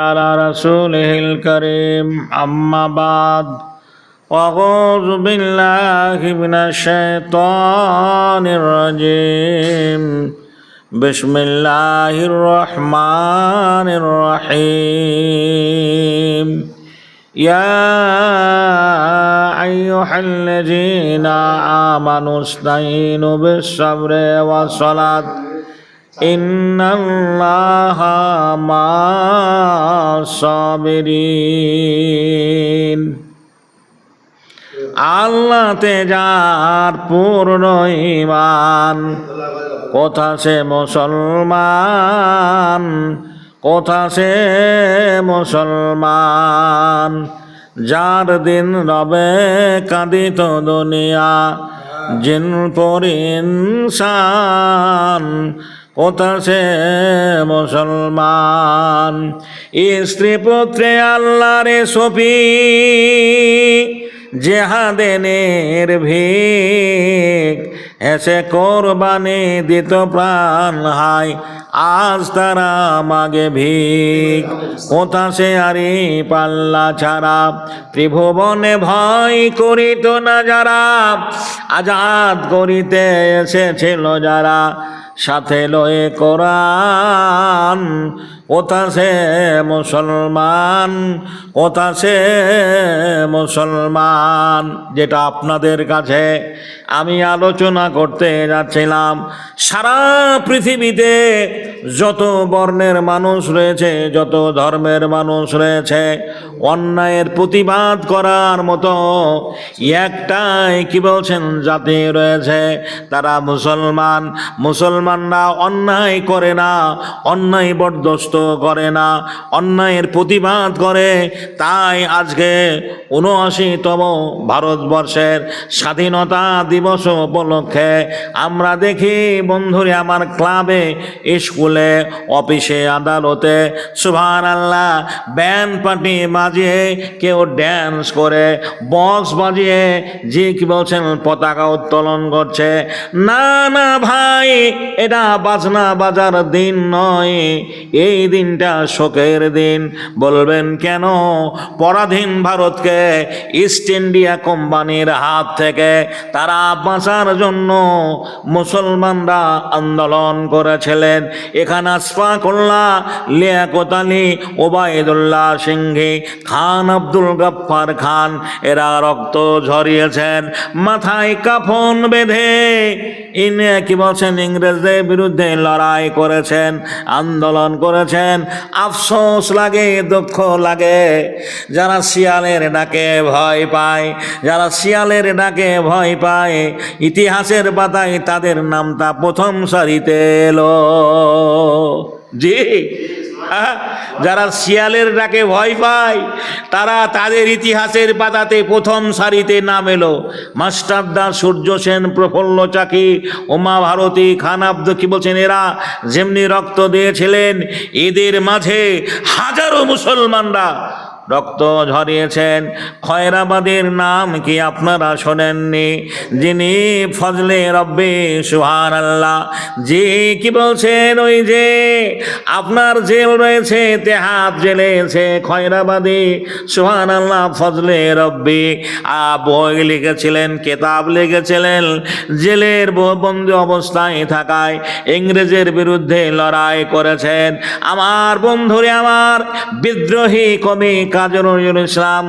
على رسوله الكريم أما بعد وأعوذ بالله من الشيطان الرجيم بسم الله الرحمن الرحيم يا أيها الذين آمنوا استعينوا بالصبر والصلاة إن الله مع الصابرين আল্লাহতে যার পূর্ণ ইমান কোথা সে মুসলমান কোথা সে মুসলমান যার দিন রবে কাঁদিত দুনিয়া জিন পরিনসান কোথা সে মুসলমান? স্ত্রী পুত্রে আল্লাহরে সফি জেহাদেনের ভিক। এসে কোরবানি দিত প্রাণ হাই আজ তারা মাগে ভিক। কোথা সে আরে পাল্লা ছাড়া, ত্রিভুবনে ভয় করিত না যারা, আজাদ করিতে এসেছিল যারা। সাথে লয়ে কোরআন, ওতা সে মুসলমান, ওতা সে মুসলমান। যেটা আপনাদের কাছে আমি আলোচনা করতে যাচ্ছিলাম, সারা পৃথিবীতে যত বর্ণের মানুষ রয়েছে, যত ধর্মের মানুষ রয়েছে, অন্যায়ের প্রতিবাদ করার মতো একটাই কি বলছেন জাতি রয়েছে। তারা মুসলমান, মুসলমানরা অন্যায় করে না, অন্যায় বরদস্ত করে না, অন্যায়ের প্রতিবাদ করে। তাই আজকে উনআশিতম ভারতবর্ষের স্বাধীনতা দিবস উপলক্ষে আমরা দেখি, বন্ধুরে, আমার ক্লাবে স্কুলে অফিসে, আদালতে সুভান আল্লাহ ব্যান্ড পার্টি বাজিয়ে কেউ ড্যান্স করে বক্স বাজিয়ে যে কি বলছেন, পতাকা উত্তোলন করছে। না না ভাই, এটা বাজনা বাজার দিন নয়, এই দিনটা শোকের দিন। বলবেন কেন? পরাধীন ভারতকে ইস্ট ইন্ডিয়া কোম্পানির হাত থেকে তারা বাঁচার জন্য মুসলমানরা আন্দোলন করেছিলেন। এখানে আসফাকুল্লাহ লিয়াকত আলী ওবায়দুল্লাহ সিংহি খান আব্দুল গফ্ফার খান, এরা রক্ত ঝরিয়েছেন, মাথায় কাফন বেঁধে। ইনে কি বলছেন? ইংরেজদের বিরুদ্ধে লড়াই করেছেন, আন্দোলন করেছেন, আফসোস লাগে, দুঃখ লাগে। যারা শিয়ালের ডাকে ভয় পায়, যারা শিয়ালের ডাকে ভয় পায়, ইতিহাসের পাতায় তাদের নামটা প্রথম সারিতে এলো। হ্যাঁ? যারা শিয়ালের ডাকে ভয় পায়, তারা তাদের ইতিহাসের পাতাতে প্রথম সারিতে নাম এলো মাস্টারদা সূর্য সেন, প্রফুল্ল চাকি, উমা ভারতী খান আব্দ, কি বলছেন এরা যেমনি রক্ত দিয়েছিলেন, এদের মাঝে হাজারো মুসলমানরা রক্ত ঝরিয়েছেন। খয়রাবাদের নাম কি আপনারা শোনেননি? যিনি ফজলে রব্বে সুহান আল্লাহ যে কি বলছেন ওই যে, আপনার জেল রয়েছে তেহাত জেলেছে খয়রাবাদে সুহান আল্লাহ ফজলে রব্বে। আ, বই লিখেছিলেন, কেতাব লিখেছিলেন, জেলের বন্দি অবস্থায় থাকায় ইংরেজের বিরুদ্ধে লড়াই করেছেন। আমার বন্ধুরে আমার, বিদ্রোহী কবি কাজী নজরুল ইসলাম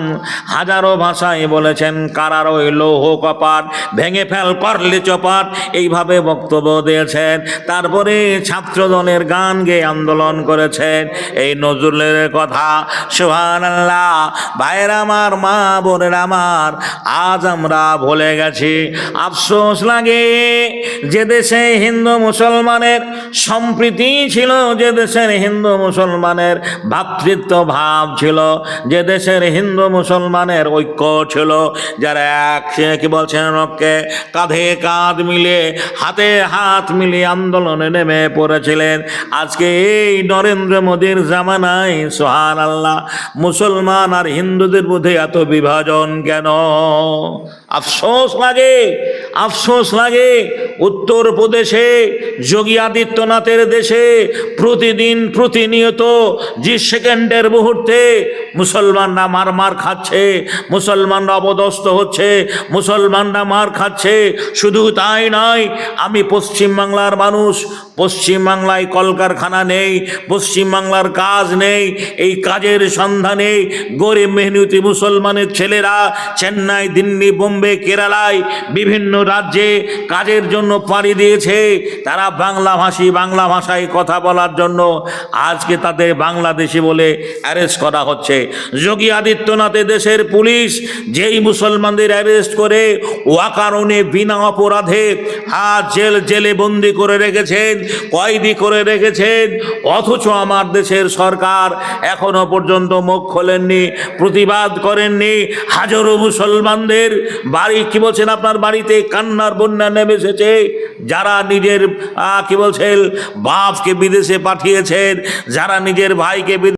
হাজারো ভাষায় বলেছেন, কারার ওই লৌহ কপাট ভেঙে ফেল করলে চপাট, এইভাবে বক্তব্য দিয়েছেন। তারপরে ছাত্র দলের গান গেয়ে আন্দোলন করেছেন। এই নজরুলের কথা সুহান আল্লাহ ভাইয়ের আমার, মা বোনের আমার, আজ আমরা ভুলে গেছি। আফসোস লাগে, যে দেশে হিন্দু মুসলমানের সম্প্রীতি ছিল, যে দেশের হিন্দু মুসলমানের ভ্রাতৃত্ব ভাব ছিল। যে দেশের হিন্দু মুসলমানের ঐক্য ছিল, যারা এক কি বলছেন রক্ষে কাঁধে কাঁধ মিলে হাতে হাত মিলিয়ে আন্দোলনে নেমে পড়েছিলেন। আজকে এই নরেন্দ্র মোদীর জামানায় সোহান আল্লাহ মুসলমান আর হিন্দুদের মধ্যে এত বিভাজন কেন? আফসোস লাগে। আফসোস লাগে উত্তরপ্রদেশে যোগী আদিত্যনাথের দেশে প্রতিদিন প্রতিনিয়ত যে সেকেন্ডের মুহূর্তে মুসলমানরা মার মার খাচ্ছে, মুসলমানরা অবদস্ত হচ্ছে, মুসলমানরা মার খাচ্ছে। শুধু তাই নয়, আমি পশ্চিমবাংলার মানুষ পশ্চিমবাংলায় কলকারখানা নেই পশ্চিমবাংলার কাজ নেই, এই কাজের সন্ধানে গরিব মেহনতি মুসলমানের ছেলেরা চেন্নাই, দিল্লি, বোম্বে, কেরালায় বিভিন্ন রাজ্যে কাজের জন্য পাড়ি দিয়েছে, তারা বাংলা ভাষী, বাংলা ভাষায় কথা বলার জন্য আজকে তাদের বাংলাদেশি বলে অ্যারেস্ট করা হচ্ছে। যোগী আদিত্যনাথে দেশের পুলিশ যেই মুসলমানদের অ্যারেস্ট করে, ওয়াকারণে বিনা অপরাধে হাত জেল জেলে বন্দি করে রেখেছেন, কয়েদি করে রেখেছেন, অথচ আমার দেশের সরকার এখনও পর্যন্ত মুখ খোলেননি, প্রতিবাদ করেননি। হাজারো মুসলমানদের বাড়ি, কি বলছেন আপনার বাড়িতে? কান্নার বন্যা নেমে এসেছে। যারা নিজের কি বলছেন বাপকে বিদেশে পাঠিয়েছেন যারা নিজের ভাইকে